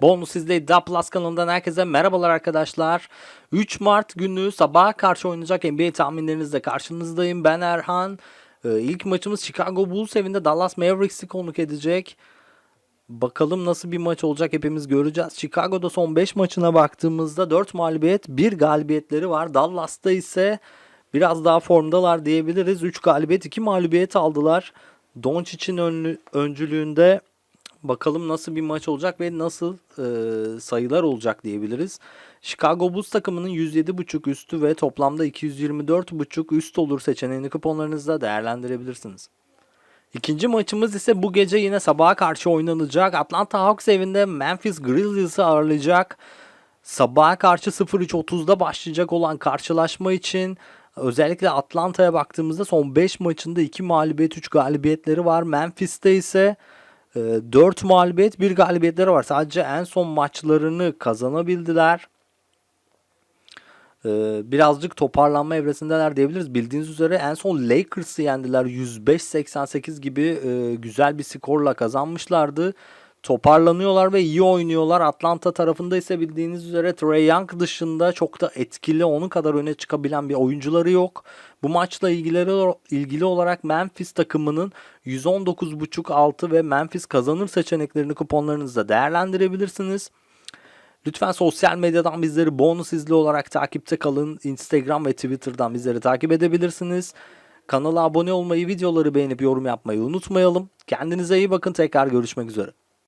Bonus izleyi Da Plus kanalından herkese merhabalar arkadaşlar. 3 Mart günü sabaha karşı oynayacak NBA tahminlerinizle karşınızdayım. Ben Erhan. Ee, ilk maçımız Chicago Bulls evinde Dallas Mavericks'i konuk edecek. Bakalım nasıl bir maç olacak hepimiz göreceğiz. Chicago'da son 5 maçına baktığımızda 4 mağlubiyet 1 galibiyetleri var. Dallas'ta ise biraz daha formdalar diyebiliriz. 3 galibiyet 2 mağlubiyet aldılar. Doncic'in öncülüğünde bakalım nasıl bir maç olacak ve nasıl e, sayılar olacak diyebiliriz. Chicago Bulls takımının 107.5 üstü ve toplamda 224.5 üst olur seçeneğini kuponlarınızda değerlendirebilirsiniz. İkinci maçımız ise bu gece yine sabaha karşı oynanacak. Atlanta Hawks evinde Memphis Grizzlies'ı ağırlayacak. Sabaha karşı 03.30'da başlayacak olan karşılaşma için özellikle Atlanta'ya baktığımızda son 5 maçında 2 mağlubiyet 3 galibiyetleri var. Memphis'te ise 4 mağlubiyet 1 galibiyetleri var. Sadece en son maçlarını kazanabildiler. Ee, birazcık toparlanma evresindeler diyebiliriz. Bildiğiniz üzere en son Lakers'ı yendiler. 105-88 gibi e, güzel bir skorla kazanmışlardı. Toparlanıyorlar ve iyi oynuyorlar. Atlanta tarafında ise bildiğiniz üzere Trey Young dışında çok da etkili onun kadar öne çıkabilen bir oyuncuları yok. Bu maçla ilgili, ilgili olarak Memphis takımının 119.5 altı ve Memphis kazanır seçeneklerini kuponlarınızda değerlendirebilirsiniz. Lütfen sosyal medyadan bizleri bonus izli olarak takipte kalın. Instagram ve Twitter'dan bizleri takip edebilirsiniz. Kanala abone olmayı, videoları beğenip yorum yapmayı unutmayalım. Kendinize iyi bakın. Tekrar görüşmek üzere.